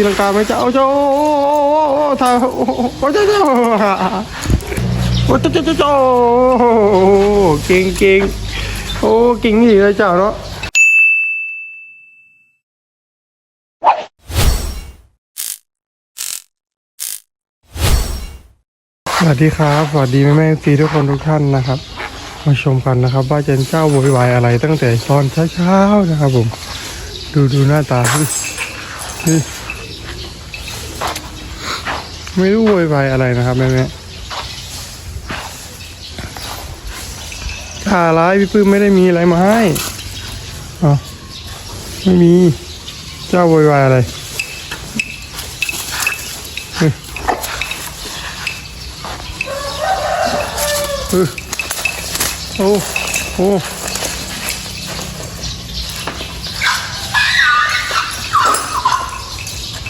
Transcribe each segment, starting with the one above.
ตีลังกาไหมเจ้าเจ้าท่าโอ้เจ้าเจ้าโอ้เจ้าเจ้าเจ้าเก่งเก่งโอ้เก่งนี่เลยเจ้าเนาะสวัสดีครับ สวัสดีแม่แม่ซีทุกคนทุกท่านนะครับ มาชมกันนะครับ ว่าเจนเจ้าโวยวายอะไรตั้งแต่ตอนเช้าๆนะครับผม ดูดูหน้าตาเฮ้ยเฮ้ย ไม่รู้โวยวายอะไรนะครับแม่แม่ข่าร้ายพี่ปื้มไม่ได้มีอะไรมาให้อ๋อไม่มี เจ้าโวยวายอะไรเออโอ้โอ้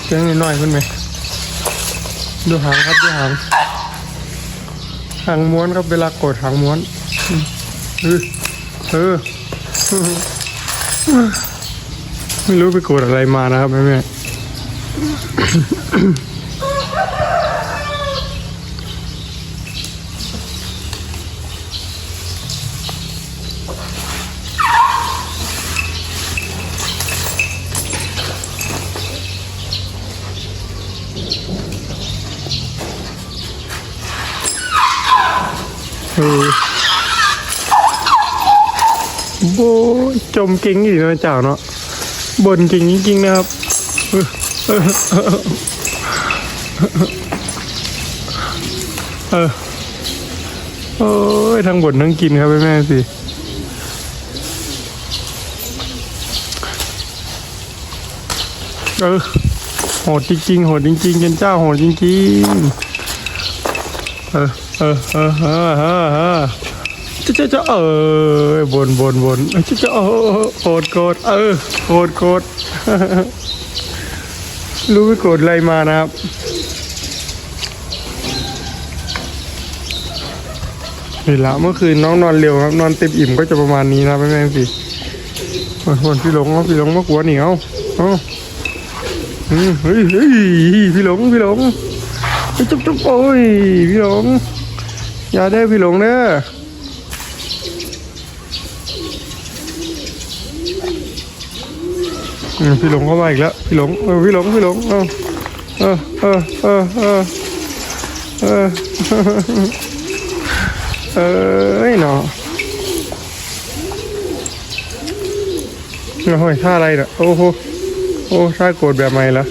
เสียงนิดหน่อยขึ้นไหม ดูหางครับดูหางหางม้วนครับเวลากดหางม้วนเออเออไม่รู้ไปกดอะไรมานะครับแม่แม่ เออโบจมเก่งอยู่นะเจ้าเนาะบนเก่งจริงๆนะครับเออเออเออโอ้ยทั้งบนทั้งกินครับแม่แม่สิเออโหดจริงๆโหดจริงๆเจ้าโหดจริงๆเออ เออเออเออเออเออจะจะจะเออบนบนบนจะจะเออโกรธโกรธเออโกรธโกรธรู้ไม่โกรธอะไรมานะครับนี่ละเมื่อคืนน้องนอนเร็วครับ นอนเต็มอิ่มก็จะประมาณนี้นะแม่แม่สิคนคนพี่หลงเอาพี่หลงมากวนเหนียวเอ้าอืมเฮ้ยเฮ้ยพี่หลงพี่หลงจุ๊บจุ๊บโอ้ยพี่หลง อย่าได้อพี่หลงเด้ออืมพี่หลงเข้ามาอีกแล้ว พี่หลงเออพี่หลงพี่หลงเออเออเออเออเออเออเออไอ้หนอโอ้ยท่าอะไรน่ะโอ้โหโอ้ท่าโกรธแบบใหม่ละ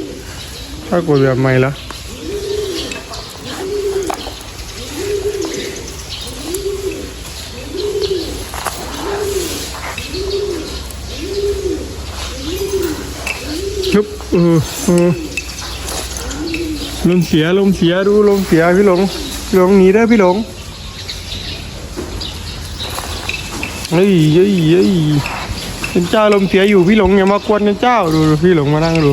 ท่าโกรธแบบใหม่ละ ชุบเออเออ ลมเสียลมเสียดูลมเสียพี่หลงหลงหนีได้พี่หลงเฮ้ยเฮ้ยเฮ้ยเจ้าลมเสียอยู่พี่หลงอย่ามากวนเจ้าดูพี่หลงมานั่งดู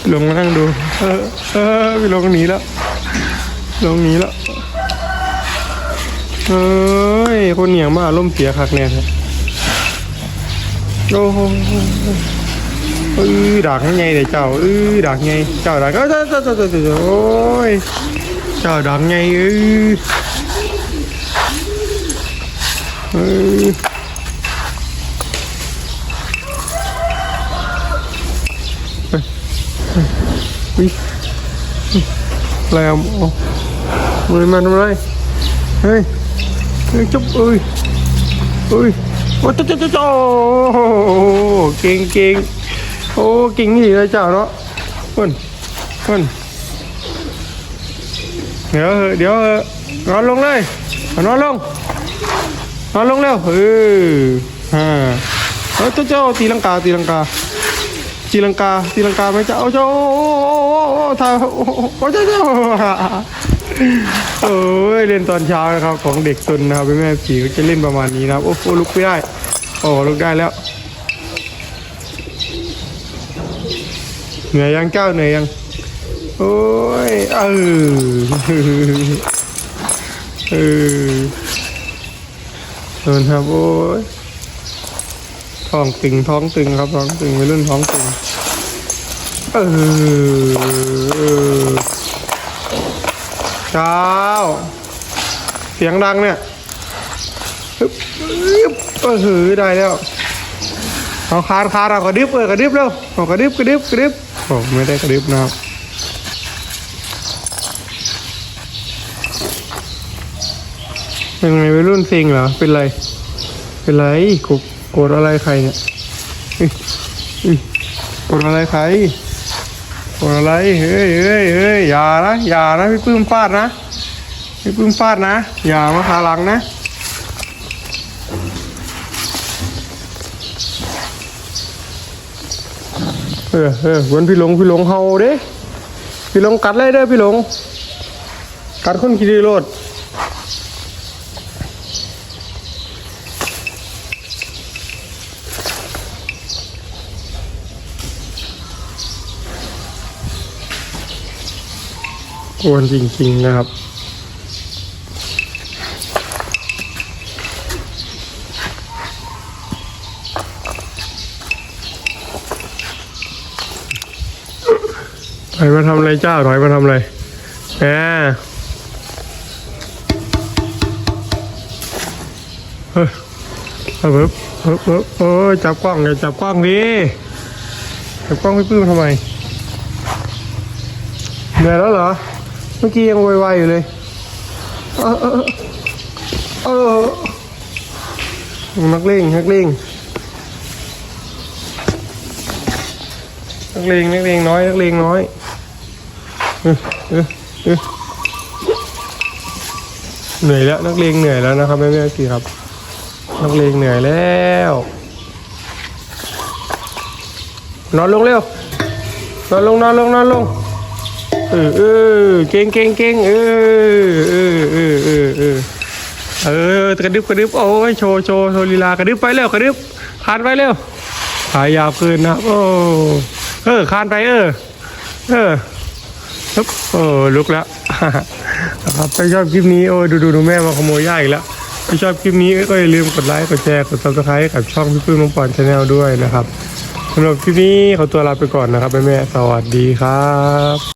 พี่หลงมานั่งดูเออเออพี่หลงหนีแล้วหลงหนีแล้วเฮ้ยคนเหนียงมาลมเสียคักเนี่ยครับโอ้ โหอือดักไงเดี๋ยวเจ้าอือดักไงเจ้าดักเจ้าเจ้าเจ้าเจ้าเจ้า โอ้กไงอือเออเฮ้ยเฮ้ยเฮ้ยอะไรอ่งนี่เลยเจ้าเนาะเพิ่นเพิ่นเดี๋ยวเหอะเดี๋ยวเหอนอนลงเลยนอนลงนอนลงเร็วเออฮ่าเออเจ้าเจ้าตีลังกาตีลังกาตีลังกาตีลังกาไหมเจ้าเจ้าโอ้โอ้ท่าโอ้โอ้เจ้าเจ้าโอ้ยเล่นตอนเช้านะครับของเด็กซนนะครับแม่ผีก็จะเล่นประมาณนี้นะครับโอ้โหลุกไม่ได้โอ้ลุกได้แล้ว เหนื่อยยังเก้าเหนื่อยยัง โอ้ย เออ เออเดินครับโอ้ย ท้องตึงท้องตึงครับท้องตึงไปรุ่นท้องตึง เออเช้า เสียงดังเนี่ยเออได้แล้วเอาคานคานเอากระดิบเออกระดิบเร็วเอากระดิบกระดิบกระดิบ โอ้ไม่ได้กระดิบนะครับเป็นไงวัยรุ่นซิงเหรอ เป็นไร เป็นไรกูโกรธอะไรใครเนี่ยเฮ้ยเฮ้ยโกรธอะไรใครโกรธอะไร เฮ้ยเฮ้ยเฮ้ยอย่านะ อย่านะ พี่ปื้มฟาดนะ พี่ปื้มฟาดนะ อย่ามาขาหลังนะ เออเออวันพี่หลงพี่หลงเฮาเด้ พี่หลงกัดเลยเด้อพี่หลง กัดคนขี่ดีโรดกวนจริงๆนะครับ ถอยมาทำอะไรเจ้าถอยมาทำอะไรแหมเฮ้ยเอาเพิ่มเพิ่มเพิ่มโอ้ยจับกล้องอย่าจับกล้องดิจับกล้องพี่ปื้มทำไมเหนื่อยแล้วเหรอ เมื่อกี้ยังไวๆอยู่เลยเออเออเออนักเลงนักเลงนักเลงนักเลงน้อยนักเลงน้อย เหนื่อยแล้วนักเลงเหนื่อยแล้วนะครับแม่แม่พี่ครับ นักเลงเหนื่อยแล้ว นอนลงเร็วนอนลงนอนลงนอนลงเออเออเก่งเก่งเก่งเออเออเออเออเออเออกระดึบกระดึบโอ้ยโชว์โชว์โชว์ลีลากระดึบไปเร็วกระดึบคานไปเร็วขายยาวคืนนะโอ้เออคานไปเออ เออ ฮึบโอ้ลุกแล้วนะครับถ้าชอบคลิปนี้โอ้ยดูดูดูแม่มาขโมยย่าอีกแล้วถ้าชอบคลิปนี้ก็อย่าลืมกดไลค์กดแชร์กดซับสไครต์กับช่องพี่ปื้มน้องปอนชาแนลด้วยนะครับสำหรับคลิปนี้ขอตัวลาไปก่อนนะครับแม่แม่สวัสดีครับ